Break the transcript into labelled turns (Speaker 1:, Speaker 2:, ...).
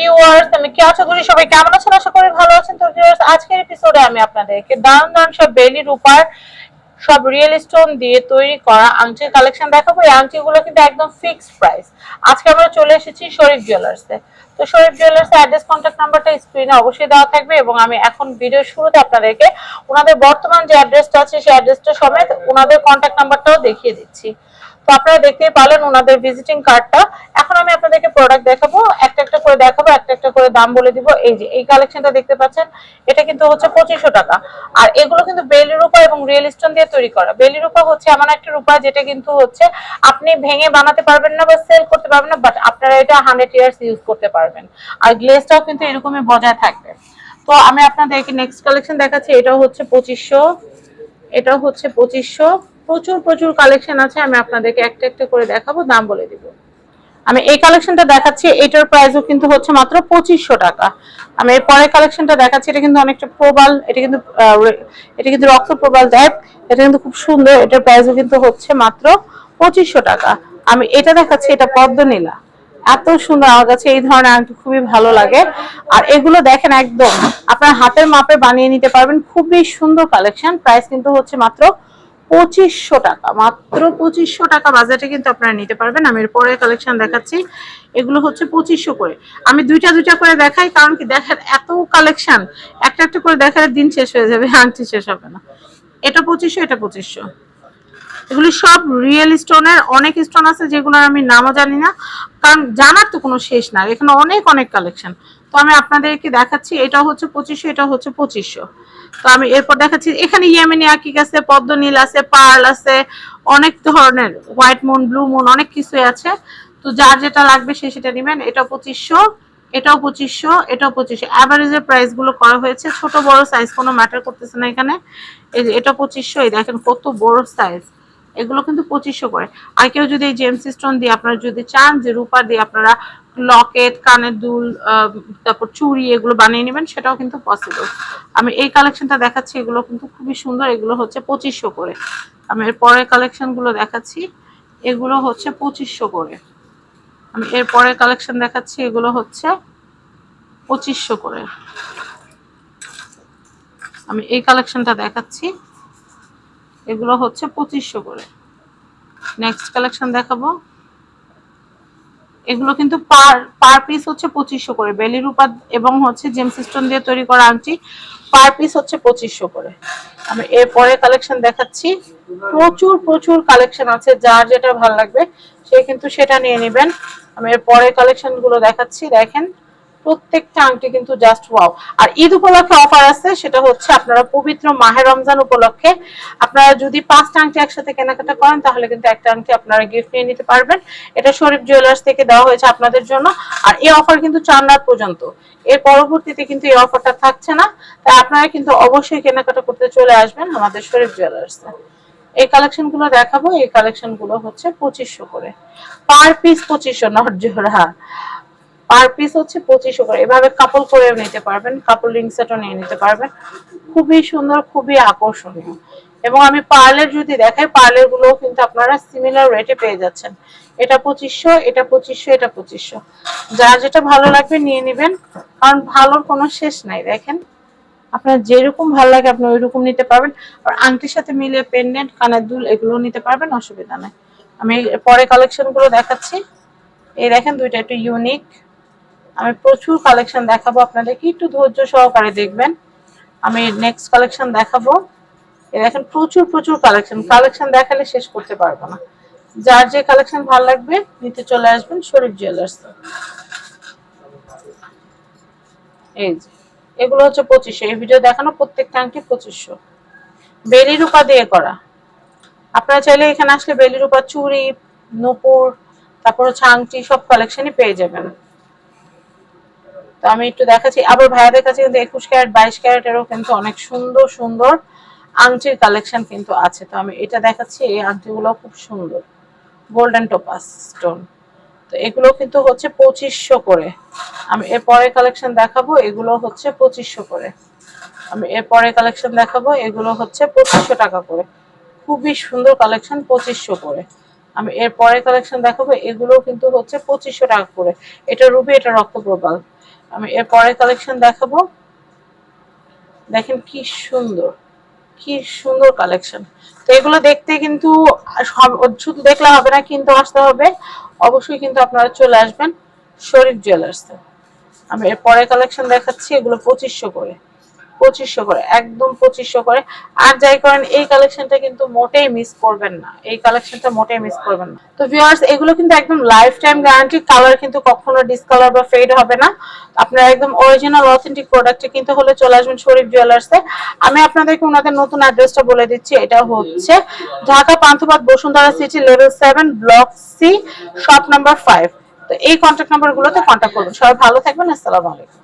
Speaker 1: কি সবাই কেমন আছেন? আশা করি ভালো আছেন। তো এপিসোডে আমি আপনাদেরকে সব বেলি সব দিয়ে তৈরি করা আংটির কালেকশন দেখাবো। এই কিন্তু একদম ফিক্সড প্রাইস আজকে আমরা চলে এসেছি শরীফ জুয়েলার্সে তো শরীফ জুয়েলার্স অ্যাড্রেস কন্ট্যাক্ট নাম্বারটা স্ক্রিনে অবশ্যই দেওয়া থাকবে এবং আমি এখন ভিডিও শুরুতে আপনাদেরকে ওনাদের বর্তমান যে অ্যাড্রেসটা আছে সেই অ্যাড্রেসটা সমেত ওনাদের কন্ট্যাক্ট নাম্বারটাও দেখিয়ে দিচ্ছি। তো আপনারা দেখতেই পারলেন ওনাদের ভিজিটিং কার্ডটা এখন আমি আপনাদেরকে প্রোডাক্ট দেখাবো, একটা একটা করে দেখাবো, একটা একটা করে দাম বলে দিব। এই যে, এই কালেকশনটা দেখতে পাচ্ছেন, এটা কিন্তু হচ্ছে পঁচিশশো টাকা। আর এগুলো কিন্তু বেলি রূপা এবং রিয়েল স্টোন দিয়ে তৈরি করা। বেলি রূপা হচ্ছে এমন একটা রূপা যেটা কিন্তু হচ্ছে আপনি ভেঙে বানাতে পারবেন না বা সেল করতে পারবেন না বাট আপনারা এটা হান্ড্রেড ইয়ার্স ইউজ করতে পারবেন। আর গ্লেজটাও কিন্তু এরকমই বজায় থাকবে। তো আমি আপনাদেরকে নেক্সট কালেকশন দেখাচ্ছি, এটাও হচ্ছে পঁচিশশো, এটাও হচ্ছে পঁচিশশো। প্রচুর প্রচুর কালেকশন আছে, আমি আপনাদেরকে একটা একটা করে দেখাবো, দাম বলে দিব। আমি এই কালেকশনটা দেখাচ্ছি, এটার প্রাইসও কিন্তু হচ্ছে মাত্র পঁচিশশো টাকা। আমি এর পরের কালেকশনটা দেখাচ্ছি, এটা কিন্তু অনেকটা প্রবাল, এটা কিন্তু এটা কিন্তু রক্ত প্রবাল টাইপ এটা কিন্তু খুব সুন্দর, এটার প্রাইসও কিন্তু হচ্ছে মাত্র পঁচিশশো টাকা। আমি এটা দেখাচ্ছি, এটা পদ্মনীলা। এত সুন্দর আমার কাছে এই ধরনের আংটি খুবই ভালো লাগে। আর এগুলো দেখেন একদম, আপনার হাতের মাপে বানিয়ে নিতে পারবেন। খুবই সুন্দর কালেকশন প্রাইস কিন্তু হচ্ছে মাত্র পঁচিশশো টাকা। মাত্র পঁচিশশো টাকা বাজারে কিন্তু আপনারা নিতে পারবেন। আমি এরপরে কালেকশন দেখাচ্ছি। এগুলো হচ্ছে পঁচিশশো করে। আমি দুইটা দুইটা করে দেখাই, কারণ কি দেখেন এত কালেকশন একটা একটা করে দেখালে দিন শেষ হয়ে যাবে, আংটি শেষ হবে না। এটা পঁচিশশো এটা পঁচিশশো। এগুলি সব রিয়েল স্টোনের অনেক স্টোন আছে যেগুলোর আমি নামও জানি না, কারণ জানার তো কোনো শেষ না, এখানে অনেক অনেক কালেকশন তো আমি আপনাদেরকে দেখাচ্ছি, এটা হচ্ছে পঁচিশশো, এটা হচ্ছে পঁচিশশো। তো আমি এরপর দেখাচ্ছি, এখানে ইয়েমেনি আকিক আছে, পদ্ম নীল আছে পার্ল আছে, অনেক ধরনের হোয়াইট মুন ব্লু মুন অনেক কিছুই আছে। তো যার যেটা লাগবে সে সেটা নেবেন, এটা পঁচিশশো। এটাও পঁচিশশো এটাও পঁচিশশো। অ্যাভারেজের প্রাইসগুলো করা হয়েছে। ছোট, বড় সাইজ কোনো ম্যাটার করতেছে না এখানে। এই যে, এটা পঁচিশশো, এই দেখেন কত বড় সাইজ এগুলো কিন্তু পঁচিশশো করে। আর কেউ যদি এই জেমস স্টোন দিয়ে আপনারা যদি চান যে রূপা দিয়ে আপনারা লকেট কানের দুল তারপর চুড়ি এগুলো বানিয়ে নেবেন, সেটাও কিন্তু পসিবল আমি এই কালেকশনটা দেখাচ্ছি, এগুলো কিন্তু খুবই সুন্দর। এগুলো হচ্ছে পঁচিশশো করে। আমি এর পরের কালেকশনগুলো দেখাচ্ছি। এগুলো হচ্ছে পঁচিশশো করে। আমি এর পরের কালেকশন দেখাচ্ছি। এগুলো হচ্ছে পঁচিশশো করে। আমি এই কালেকশনটা দেখাচ্ছি। এগুলো হচ্ছে পঁচিশশো করে। নেক্সট কালেকশন দেখাবো। এগুলো কিন্তু পার পার পিস হচ্ছে পঁচিশশো করে। বেলি রূপা এবং হচ্ছে জেমস স্টোন দিয়ে তৈরি করা আংটি পার পিস হচ্ছে পঁচিশশো করে। আমি এর পরে কালেকশন দেখাচ্ছি। প্রচুর প্রচুর কালেকশন আছে। যার যেটা ভালো লাগবে, সে কিন্তু সেটা নিয়ে নেবেন। আমি এর পরে কালেকশনগুলো দেখাচ্ছি। দেখেন প্রত্যেকটা আংটি কিন্তু জাস্ট ওয়াও আর ঈদ উপলক্ষে অফার আছে, সেটা হচ্ছে আপনারা পবিত্র মাহে রমজান উপলক্ষে আপনারা যদি পাঁচটা আংটি একসাথে কেনাকাটা করেন, তাহলে কিন্তু একটা আংটি আপনারা গিফট নিয়ে নিতে পারবেন। এটা শরীফ জুয়েলার্স থেকে দেওয়া হয়েছে আপনাদের জন্য। আর এই অফার কিন্তু চার রাত পর্যন্ত। এর পরবর্তীতে কিন্তু এই অফারটা থাকছে না। তাই আপনারা কিন্তু অবশ্যই কেনাকাটা করতে চলে আসবেন আমাদের শরীফ জুয়েলার্স এই কালেকশনগুলো দেখাবো। এই কালেকশনগুলো হচ্ছে পঁচিশশো করে। পার পিস পঁচিশশো নট পার পিস হচ্ছে পঁচিশশো করে। এভাবে কাপল করেও নিতে পারবেন কাপল রিং সেটও নিয়ে নিতে পারবেন। খুবই সুন্দর, খুবই আকর্ষণীয়। এবং আমি পার্লের যদি দেখাই পার্লের গুলোও কিন্তু আপনারা সিমিলার রেটে পেয়ে যাচ্ছেন। এটা পঁচিশশো এটা পঁচিশশো এটা পঁচিশশো। যার যেটা ভালো লাগবে নিয়ে নেবেন, কারণ ভালোর কোনো শেষ নাই, দেখেন। আপনার যেরকম ভালো লাগে, আপনি ওইরকম নিতে পারবেন। আর আংটির সাথে মিলিয়ে পেন্ডেন্ট কানের দুল এগুলো নিতে পারবেন, অসুবিধা নাই। আমি পরে কালেকশনগুলো দেখাচ্ছি। এই দেখেন দুইটা একটু ইউনিক আমি প্রচুর কালেকশন দেখাবো আপনাদেরকে। একটু ধৈর্য সহকারে দেখবেন। আমি নেক্সট কালেকশন দেখাবো। এই দেখেন, প্রচুর প্রচুর কালেকশন কালেকশন দেখালে শেষ করতে পারব না। যার যে কালেকশন ভালো লাগবে, নিতে চলে আসবেন শরীফ জুয়েলার্স এই যে, এগুলো হচ্ছে পঁচিশশো। এই ভিডিও দেখানো প্রত্যেকটা আংটি পঁচিশশো। বেলি রূপা দিয়ে করা। আপনারা চাইলে এখানে আসলে বেলি রূপা চুড়ি, নূপুর, তারপর হচ্ছে আংটি, সব কালেকশনই পেয়ে যাবেন। তো আমি একটু দেখাচ্ছি। আবার ভাইয়াদের কাছে কিন্তু একুশ ক্যারেট, বাইশ ক্যারেটেরও কিন্তু অনেক সুন্দর সুন্দর আংটির কালেকশন কিন্তু আছে। তো আমি এটা দেখাচ্ছি, এই আংটিগুলো খুব সুন্দর। গোল্ডেন টোপাস স্টোন তো এগুলো কিন্তু হচ্ছে পঁচিশশো করে। আমি এর পরে কালেকশন দেখাবো, এগুলো হচ্ছে পঁচিশশো করে। আমি এর পরে কালেকশন দেখাবো, এগুলো হচ্ছে পঁচিশশো টাকা করে। খুবই সুন্দর কালেকশন পঁচিশশো করে। আমি এর পরে কালেকশন দেখাবো, এগুলো কিন্তু হচ্ছে পঁচিশশো টাকা করে। এটা রুবি এটা রক্তপ্রবাল আমি এর পরের কালেকশন দেখাবো। দেখেন কি সুন্দর কি সুন্দর কালেকশন তো এগুলো দেখতে কিন্তু শুধু দেখলে হবে না, কিন্তু আসতে হবে। অবশ্যই কিন্তু আপনারা চলে আসবেন শরীফ জুয়েলার্সে আমি এর পরের কালেকশন দেখাচ্ছি, এগুলো পঁচিশশো করে। পঁচিশশো করে, একদম পঁচিশশো করে। আর যাই করেন, এই কালেকশনটা কিন্তু মোটেই মিস করবেন না। এই কালেকশনটা মোটেই মিস করবেন না। তো ভিউয়ার্স এগুলো কিন্তু একদম লাইফ টাইম গ্যারান্টি কালার কিন্তু কখনো ডিসকালার বা ফেড হবে না। আপনারা একদম অরিজিনাল অথেন্টিক প্রোডাক্টে কিন্তু হলে চলে আসবেন শরীফ জুয়েলার্সে আমি আপনাদেরকে ওনাদের নতুন অ্যাড্রেসটা বলে দিচ্ছি, এটা হচ্ছে Dhaka Panthapath Bashundhara city level seven block C shop number five তো এই কন্ট্যাক্ট নাম্বার গুলোতে কন্ট্যাক্ট করবেন সবাই ভালো থাকবেন, আসসালামু আলাইকুম।